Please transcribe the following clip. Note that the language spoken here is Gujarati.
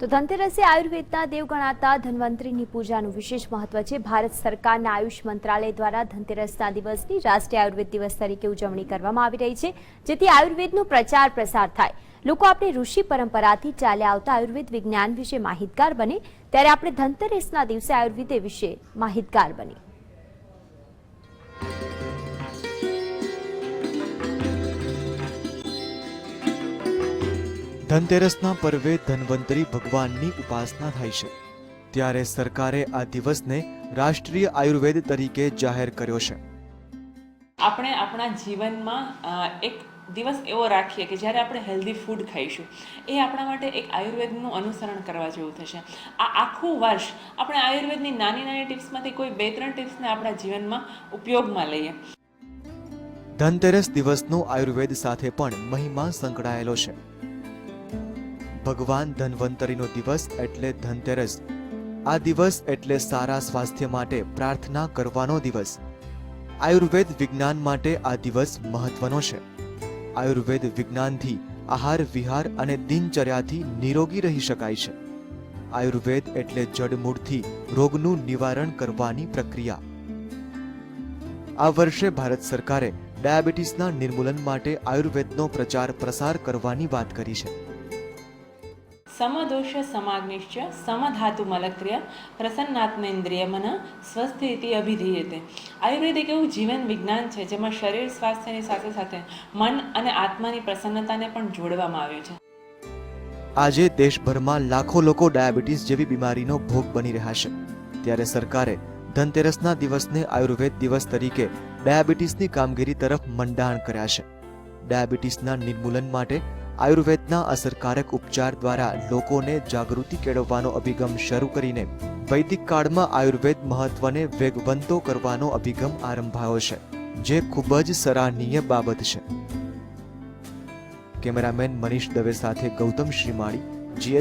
તો ધનતેરસે આયુર્વેદના દેવ ગણાતા ધન્વંતરીની પૂજાનું વિશેષ મહત્વ છે. ભારત સરકારના આયુષ મંત્રાલય દ્વારા ધનતેરસના દિવસની રાષ્ટ્રીય આયુર્વેદ દિવસ તરીકે ઉજવણી કરવામાં આવી રહી છે, જેથી આયુર્વેદનો પ્રચાર પ્રસાર થાય. લોકો આપણે ઋષિ પરંપરાથી ચાલ્યા આવતા આયુર્વેદ વિજ્ઞાન વિશે માહિતગાર બને, ત્યારે આપણે ધનતેરસના દિવસે આયુર્વેદ વિશે માહિતગાર બની. ધનતેરસના પર્વે ધન્વંતરી ભગવાનની ઉપાસના થાય છે. ત્યારે સરકારે આ દિવસને રાષ્ટ્રીય આયુર્વેદ તરીકે જાહેર કર્યો છે. આપણે આપણા જીવનમાં એક દિવસ એવો રાખીએ કે જ્યારે આપણે હેલ્ધી ફૂડ ખાઈશું એ આપણા માટે એક આયુર્વેદનું અનુસરણ કરવા જેવું થશે. આ આખું વર્ષ આપણે આયુર્વેદની નાની નાની ટિપ્સમાંથી કોઈ બે ત્રણ ટિપ્સને આપણા જીવનમાં ઉપયોગમાં લઈએ. ધનતેરસ દિવસનો આયુર્વેદ સાથે પણ મહિમા સંકળાયેલો છે. ભગવાન ધન્વંતરીનો દિવસ એટલે ધનતેરસ. આ દિવસ એટલે સારા સ્વાસ્થ્ય માટે પ્રાર્થના કરવાનો દિવસ. આયુર્વેદ વિજ્ઞાન માટે આ દિવસ મહત્વનો છે. આયુર્વેદ વિજ્ઞાનથી આહાર, વિહાર અને દિનચર્યાથી નિરોગી રહી શકાય છે. આયુર્વેદ એટલે જડમૂળથી રોગનું નિવારણ કરવાની પ્રક્રિયા. આ વર્ષે ભારત સરકારે ડાયાબિટીસના નિર્મૂલન માટે આયુર્વેદનો પ્રચાર પ્રસાર કરવાની વાત કરી છે. સમદોષ સમાગ્નિશ્ચ સમધાતુ મલક્રિય પ્રસન્નાત્મેન્દ્રિય મન સ્વસ્થ ઇતિ અભિધીયતે આયુર્વેદ એક એવું જીવન વિજ્ઞાન છે જેમાં શરીર સ્વાસ્થ્યની સાથે સાથે મન અને આત્માની પ્રસન્નતાને પણ જોડવામાં આવ્યું છે આજે દેશભરમાં લાખો લોકો ડાયાબિટીસ જેવી બીમારીનો ભોગ બની રહ્યા છે. ત્યારે સરકારે ધનતેરસના દિવસને આયુર્વેદ દિવસ તરીકે ડાયાબિટીસની કામગીરી તરફ મંડાણ કર્યા છે. ડાયાબિટીસના નિર્મૂલન માટે આયુર્વેદના અસરકારક ઉપચાર દ્વારા લોકોને જાગૃતિ કેળવવાનો અભિગમ શરૂ કરીને વૈદિક કાળમાં આયુર્વેદ મહત્વને વેગવંતો કરવાનો અભિગમ આરંભાયો છે, જે ખૂબ જ સરાહનીય બાબત છે. કેમેરામેન મનીષ દવે સાથે ગૌતમ શ્રીમાળી